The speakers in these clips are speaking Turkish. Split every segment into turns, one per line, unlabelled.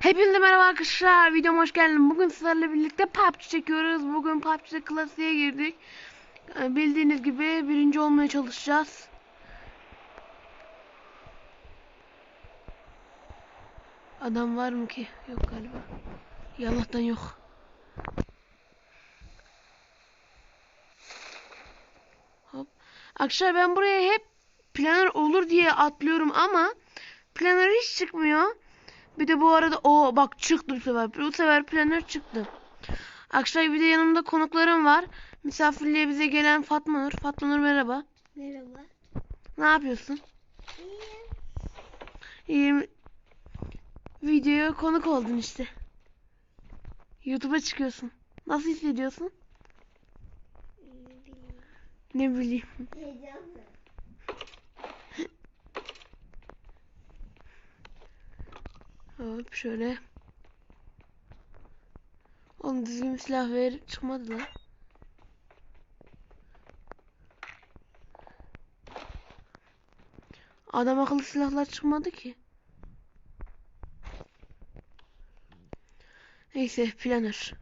Hepinize merhaba arkadaşlar. Videoma hoş geldiniz. Bugün sizlerle birlikte PUBG çekiyoruz. Bugün PUBG'de klasiğe girdik. Ee, Bildiğiniz gibi birinci olmaya çalışacağız. Adam var mı ki? Yok galiba. Yallahtan yok. Hop. Arkadaşlar ben buraya hep planör olur diye atlıyorum ama planör hiç çıkmıyor. Bir de bu arada o bak çıktı bu sefer. Bu sefer planör çıktı. Arkadaşlar bir de yanımda konuklarım var. Misafirliğe bize gelen Fatma Nur. Fatma Nur merhaba.
Merhaba.
Ne yapıyorsun?
İyiyim.
İyiyim. Videoya konuk oldun işte. YouTube'a çıkıyorsun. Nasıl hissediyorsun?
Bilmiyorum.
Ne bileyim.
Heyecanlı.
Hop şöyle. Oğlum düzgün silah ver çıkmadı lan. Adam akıllı silahlar çıkmadı ki. Neyse planör.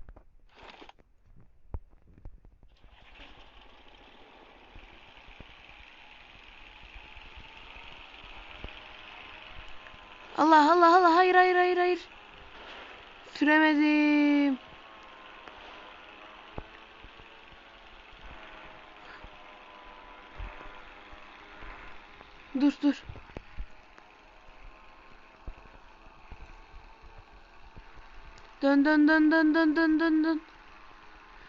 Allah Allah Allah hayır hayır hayır. Süremedim. Dur dur. Dön dön dön dön dön dön dön dön.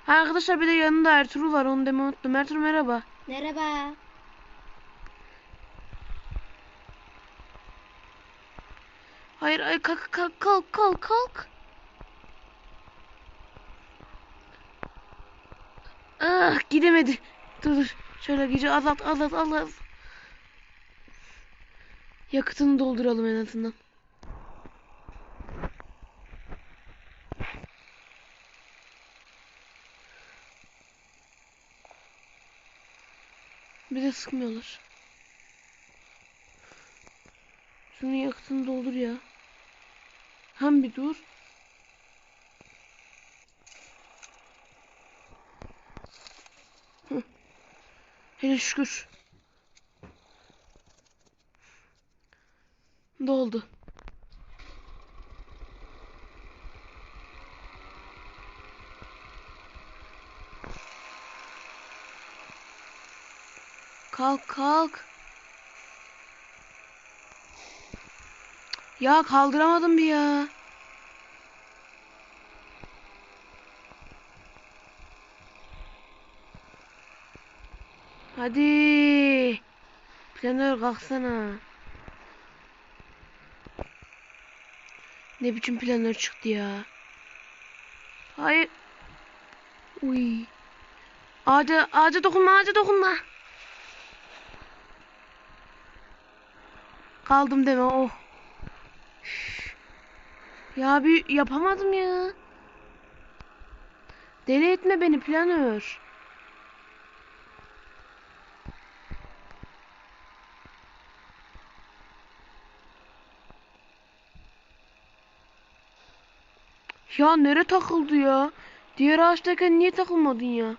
Ha arkadaşlar bir de yanında Ertuğrul var onu demeyi unuttum. Ertuğrul merhaba.
Merhaba.
Hayır ay kalk kalk kalk kalk kalk. Ah gidemedi. Dur dur. Şöyle gücü azalt azalt azalt. Yakıtını dolduralım en azından. Bir de sıkmıyorlar. Şunun yakıtını doldur ya. Hem bir dur. Hele şükür. Doldu. Kalk kalk. Ya kaldıramadım bir ya. Hadi. Planör kalksana. Ne biçim planör çıktı ya. Hayır. Uy. Ağaca, ağaca dokunma, ağaca dokunma. Kaldım deme, oh. Ya bir yapamadım ya. Deli etme beni planör. Ya nere takıldı ya? Diğer ağaçtayken niye takılmadın ya?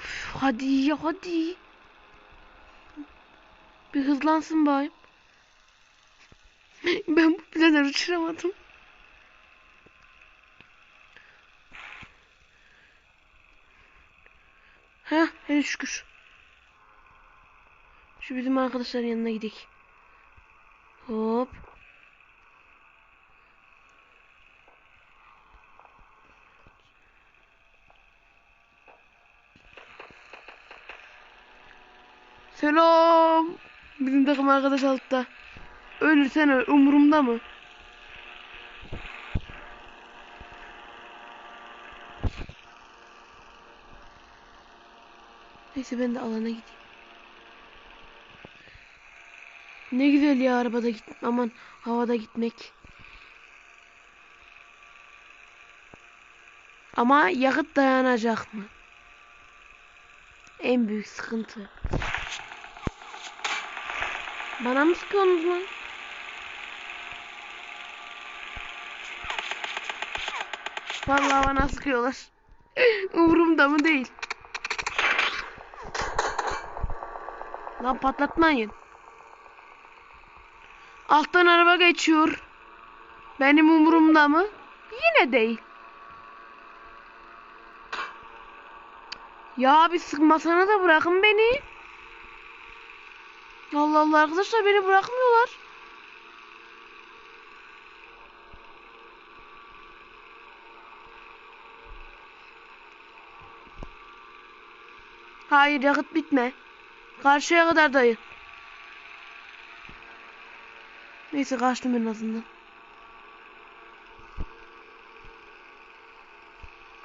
Üf, hadi ya hadi. Bir hızlansın bayım. Ben bu planı uçuramadım. Heh, hele şükür. Şu bizim arkadaşların yanına gidelim. Hop. Selam. Bizim takım arkadaş altta. Ölürsen öl. Umurumda mı? Neyse ben de alana gideyim. Ne güzel ya arabada git aman havada gitmek. Ama yakıt dayanacak mı? En büyük sıkıntı. Bana mı sıkıyorsunuz lan? Vallahi bana sıkıyorlar. Umurumda mı değil. Lan patlatmayın. Alttan araba geçiyor. Benim umurumda mı? Yine değil. Ya bir sıkmasana da bırakın beni. Allah Allah arkadaşlar beni bırakmıyorlar. Hayır yakıt bitme. Karşıya kadar dayı. Neyse kaçtım en azından.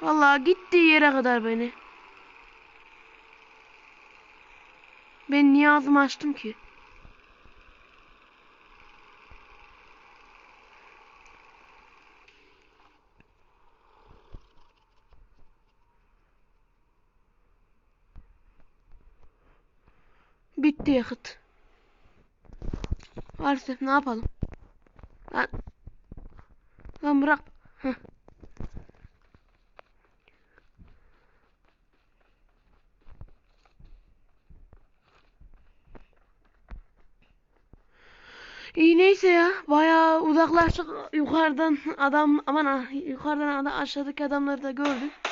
Vallahi gittiği yere kadar beni. Ben niye ağzımı açtım ki? Bitti yakıt. Maalesef ne yapalım? Lan. Lan bırak. Heh. İyi neyse ya. Bayağı uzaklaştık. Yukarıdan adam aman ha, yukarıdan adam, aşağıdaki adamları da gördük.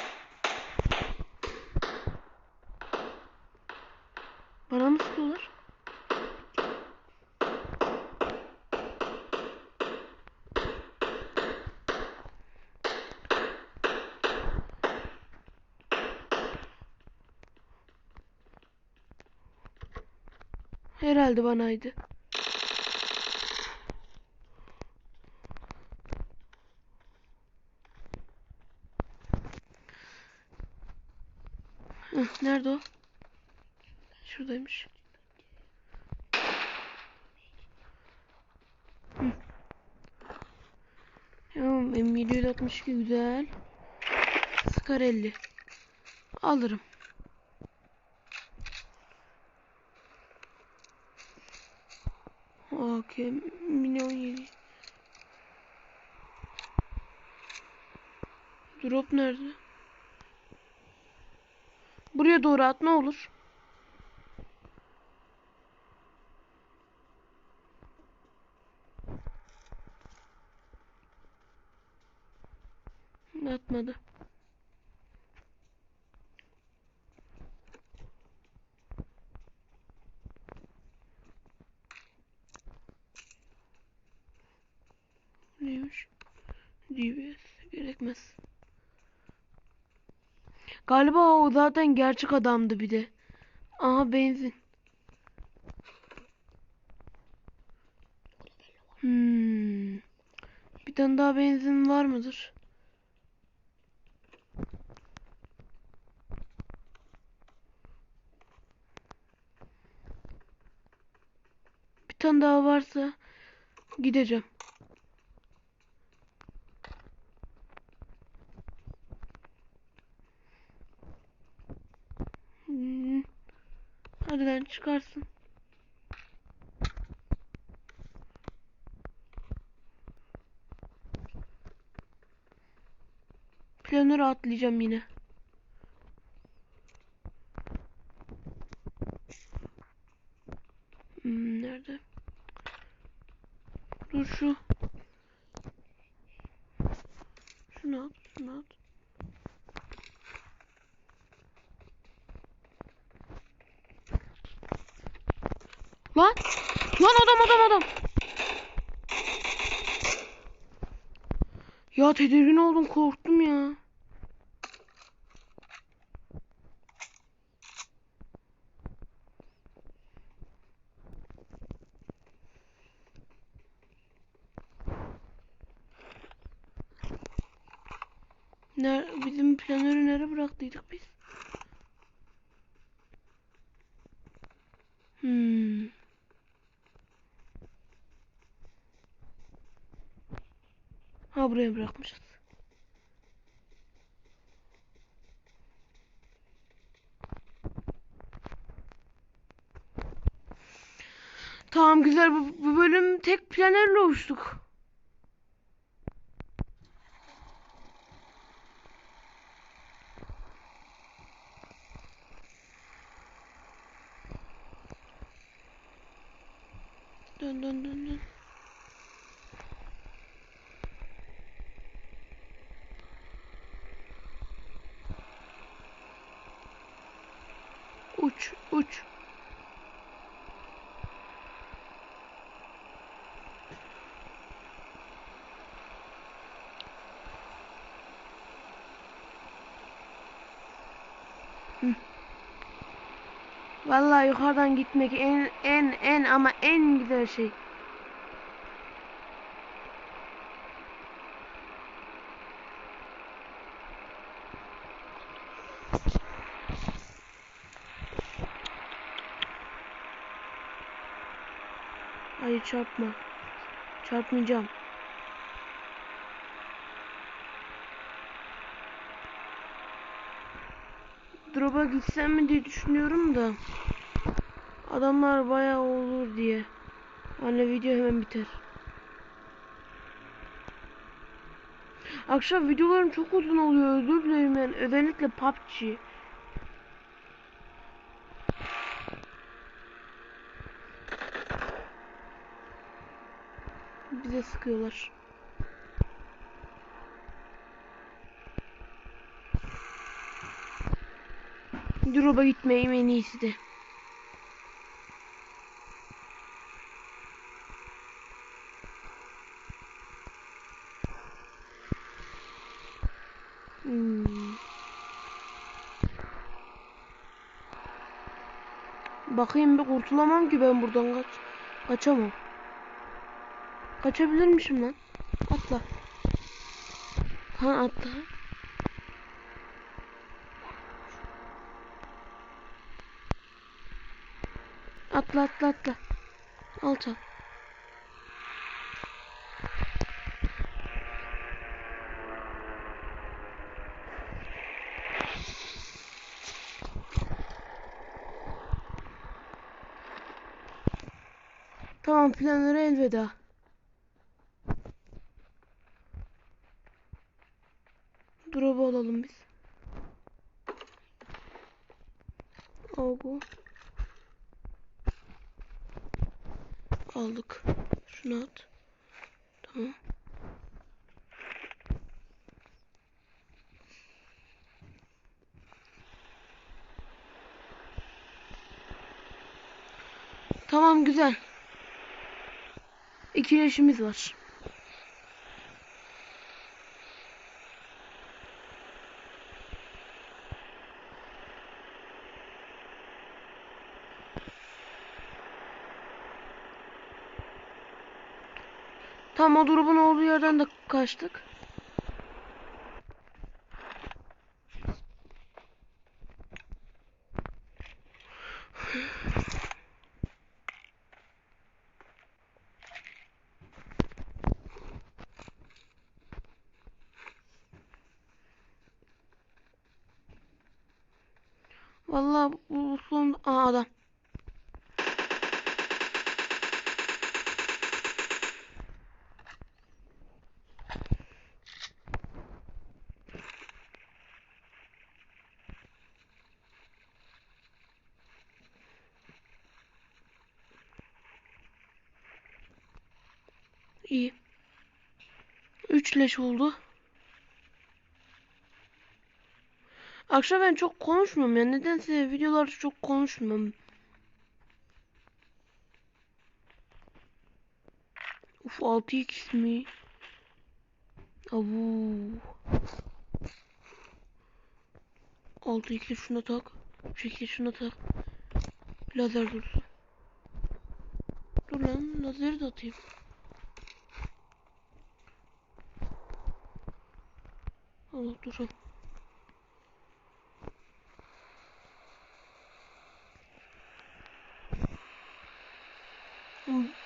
Bana mı sıkıyorlar? Herhalde banaydı. Nerede o? Tamam M762 güzel. Skar 50. Alırım. Okey. Mini 17. Drop nerede? Buraya doğru at ne olur. Atmadı. Neymiş? DBS gerekmez. Galiba o zaten gerçek adamdı bir de. Aha benzin. Hmm. Bir tane daha benzin var mıdır? Tane daha varsa gideceğim. Hmm. Hadi lan çıkarsın. Planörü atlayacağım yine. Hmm, nerede? Dur şu. Şunu at. Lan! Lan adam adam adam! Ya tedirgin oldum korktum ya. Ner bizim planörü nereye bıraktıydık biz? Hmm. Ha buraya bırakmışız. Tamam güzel bu, bu bölüm tek planerle uçtuk. Dön dön dön dön. Uç uç. Vallahi yukarıdan gitmek en en en ama en güzel şey. Hayır çarpma. Çarpmayacağım. Drop'a gitsem mi diye düşünüyorum da. Adamlar bayağı olur diye. Anne video hemen biter. Akşam videolarım çok uzun oluyor. Özür dilerim yani. Özellikle PUBG. Bize sıkıyorlar. Drop'a gitmeyeyim en iyisi de. Hmm. Bakayım bir kurtulamam ki ben buradan kaç. Kaçamam. Kaçabilirmişim lan. Atla. Ha atla. Atla atla atla. Alçal. Tamam planlara elveda. Drop'u alalım biz. Al bu. Aldık. Şunu at. Tamam. Tamam güzel. İki leşimiz var. Tam o drop'un olduğu yerden de kaçtık. Vallahi bu son Aa, adam. İyi. Üç leş oldu. Akşam ben çok konuşmuyorum ya. Nedense videolarda çok konuşmuyorum. Uf 6x mi? Avu. 6x'i şuna tak. Çekil şuna tak. Lazer dursun. Dur lan lazeri de atayım. Allah durun.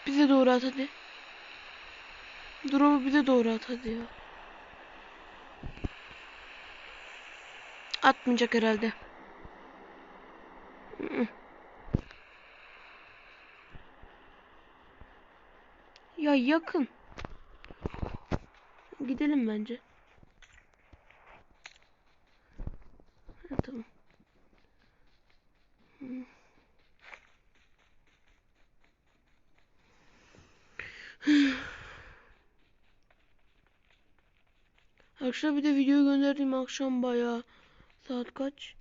Bize doğru at hadi. Drop'u bize doğru at hadi ya. Atmayacak herhalde. Ya yakın. Gidelim bence. Ha, tamam. Hı. Akşam bir de video gönderdim akşam bayağı. Saat kaç?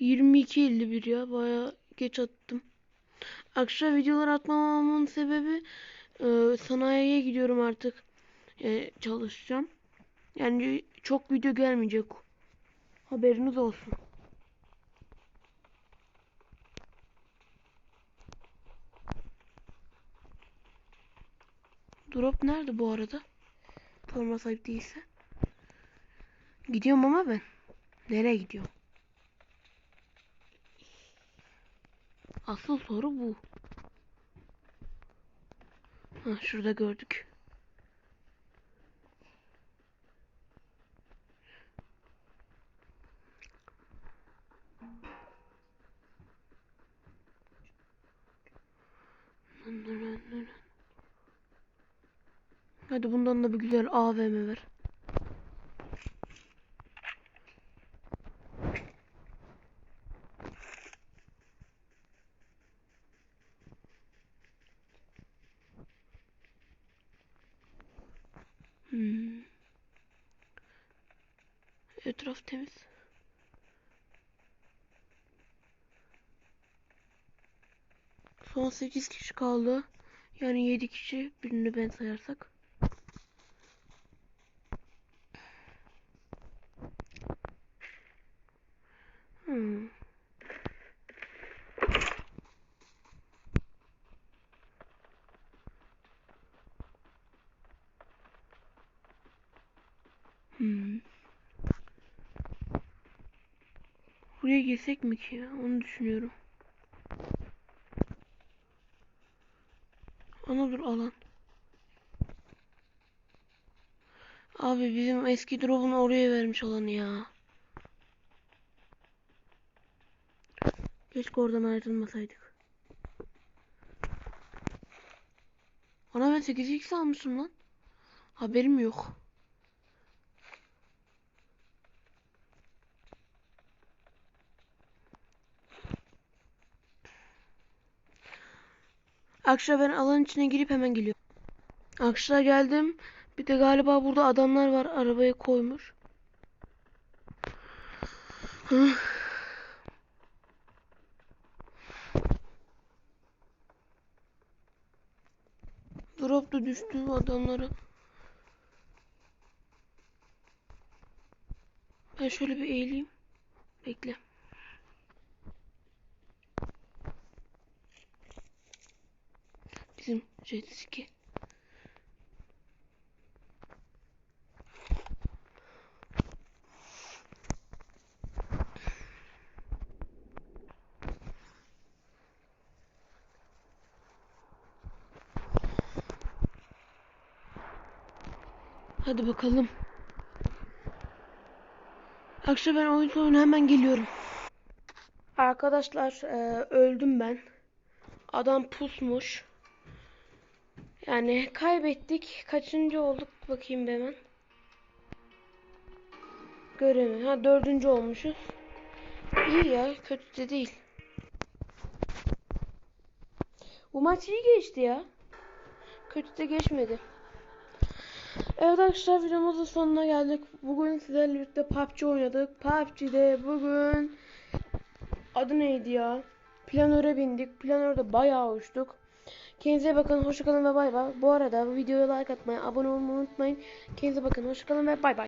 22.51 ya bayağı geç attım. Akşam videolar atmamamın sebebi e, sanayiye gidiyorum artık. E, çalışacağım. Yani çok video gelmeyecek. Haberiniz olsun. Drop nerede bu arada? Forma sahip değilse. Gidiyorum ama ben. Nereye gidiyorum? Asıl soru bu. Ha, şurada gördük. Hadi bundan da bir güzel AVM ver. Hmm. Etraf temiz. Son 8 kişi kaldı. Yani 7 kişi birini ben sayarsak. Hmm. Hmm. Buraya girsek mi ki? Onu düşünüyorum. Ana dur alan. Abi bizim eski drop'unu oraya vermiş alanı ya. Keşke oradan ayrılmasaydık. Ana ben 8x almışım lan. Haberim yok. Akşam ben alanın içine girip hemen geliyorum. Akşam geldim. Bir de galiba burada adamlar var. Arabayı koymuş. Drop da düştü adamlara. Ben şöyle bir eğileyim. Bekle. Bizim jet. Hadi bakalım. Akşam ben oyun sonuna hemen geliyorum. Arkadaşlar e, öldüm ben. Adam pusmuş. Yani kaybettik. Kaçıncı olduk bakayım hemen. Görevi. Ha dördüncü olmuşuz. İyi ya kötü de değil. Bu maç iyi geçti ya. Kötü de geçmedi. Evet arkadaşlar videomuzun sonuna geldik. Bugün sizlerle birlikte PUBG oynadık. PUBG'de bugün adı neydi ya? Planöre bindik. Planörde bayağı uçtuk. Kendinize bakın. Hoşçakalın ve bay bay. Bu arada videoya like atmayı, abone olmayı unutmayın. Kendinize bakın. Hoşçakalın ve bay bay.